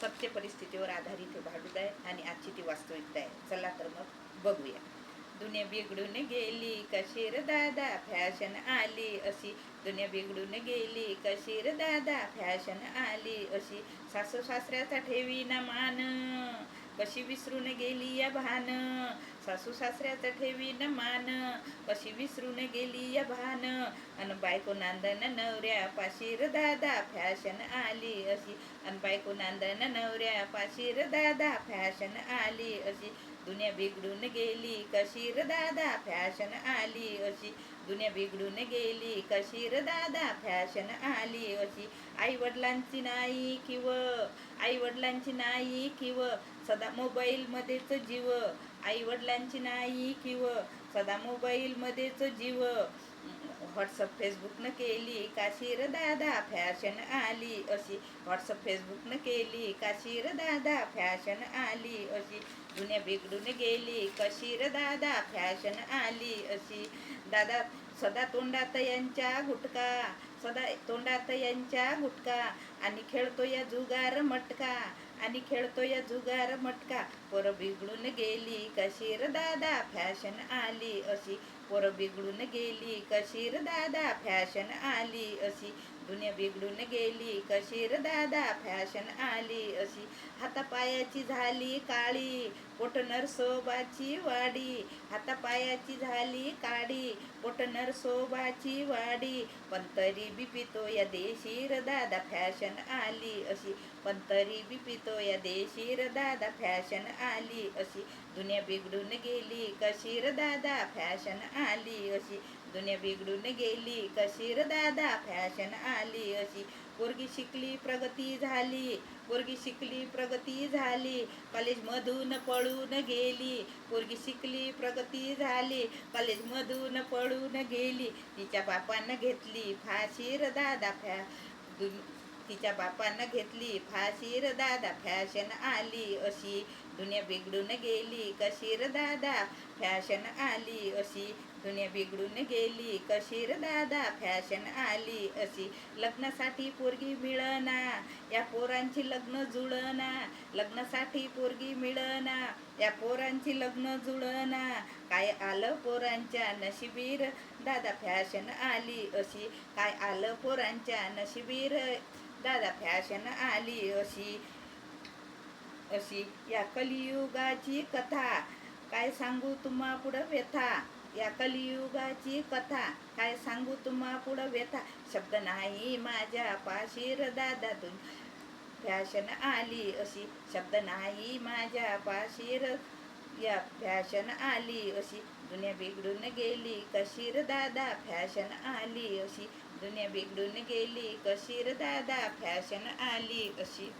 सत्य परिस्थितीवर आधारित भाडूत आहे आणि आजची ती वास्तविकता आहे. चला तर मग बघूया. दुनिया बिघडून गेली कशीर दादा फॅशन आली अशी. दुनिया बिघडून गेली कशीर दादा फॅशन आली अशी. सासू सासऱ्याचा ठेवी ना मान. कशी विसरून गेली या भान? सासू सासऱ्याचं ठेवी न मान. कशी विसरून गेली या भान? अन बायको नांदन नवऱ्या पाशीर दादा फॅशन आली अशी. अन बायको नांदन नवऱ्या पाशीर दादा फॅशन आली अशी. दुनिया बिघडून गेली कशीर दादा फॅशन आली अशी. दुनिया बिघडून गेली कशीर दादा फॅशन आली अशी. आई वडिलांची नाही किंवा आई वडिलांची नाही किव सदा मोबाईलमध्येच जीव आई वडिलांची नाही किव सदा मोबाईलमध्येच जीव. व्हॉट्सअप फेसबुकनं केली काशीर दादा फॅशन आली अशी. व्हॉट्सअप फेसबुकनं केली काशीर दादा फॅशन आली अशी. दुनिया बिघडून गेली कशीर दादा फॅशन आली अशी. दादा सदा तोंडात यांच्या गुटका. सदा तोंडात यांच्या गुटका. आणि खेळतो या जुगार मटका. आणि खेळतो या जुगार मटका. पोरं बिघडून गेली कशीर दादा फॅशन आली अशी. पोरं बिघडून गेली कशीर दादा फॅशन आली अशी. दुनिया बिघडून गेली कशीर दादा फॅशन आली अशी. हातापायाची झाली काळी पोटनर सोबाची वाडी. हातापायाची झाली काळी पोटनर सोबाची वाडी. पण तरी बी पितो या देशीर दादा फॅशन आली अशी. पण तरी बी पितो या देशीर दादा फॅशन आली अशी. दुनिया बिघडून गेली कशीर दादा फॅशन आली अशी. दुनिया बिघडून गेली कशीर दादा फॅशन आली अशी. पोरगी शिकली प्रगती झाली. पोरगी शिकली प्रगती झाली. कॉलेजमधून पळून गेली. पोरगी शिकली प्रगती झाली. कॉलेजमधून पळून गेली. तिच्या बापानं घेतली फाशी. दादा फॅ तिच्या बापानं घेतली फाशीर दादा फॅशन आली अशी. दुनिया बिघडून गेली कशीर दादा फॅशन आली अशी. दुनिया बिघडून गेली कशीर दादा फॅशन आली अशी. लग्नासाठी पोरगी मिळना या पोरांची लग्न जुळना. लग्नासाठी पोरगी मिळना या पोरांची लग्न जुळना. काय आलं पोरांच्या नशिबीर? दादा फॅशन आली अशी. काय आलं पोरांच्या नशिबीर? दादा फॅशन आली अशी. अशी या कलियुगाची कथा. काय सांगू तुम्हा पुढं व्यथा? या कलियुगाची कथा. काय सांगू तुम्हा पुढं व्यथा? शब्द नाही माझ्या पाशीर दादा तुम फॅशन आली अशी. शब्द नाही माझ्या पाशीर या फॅशन आली अशी. दुनिया बिघडून गेली कशीर दादा फॅशन आली अशी. दुनिया बिघडून गेली कशीर दादा फॅशन आली अशी.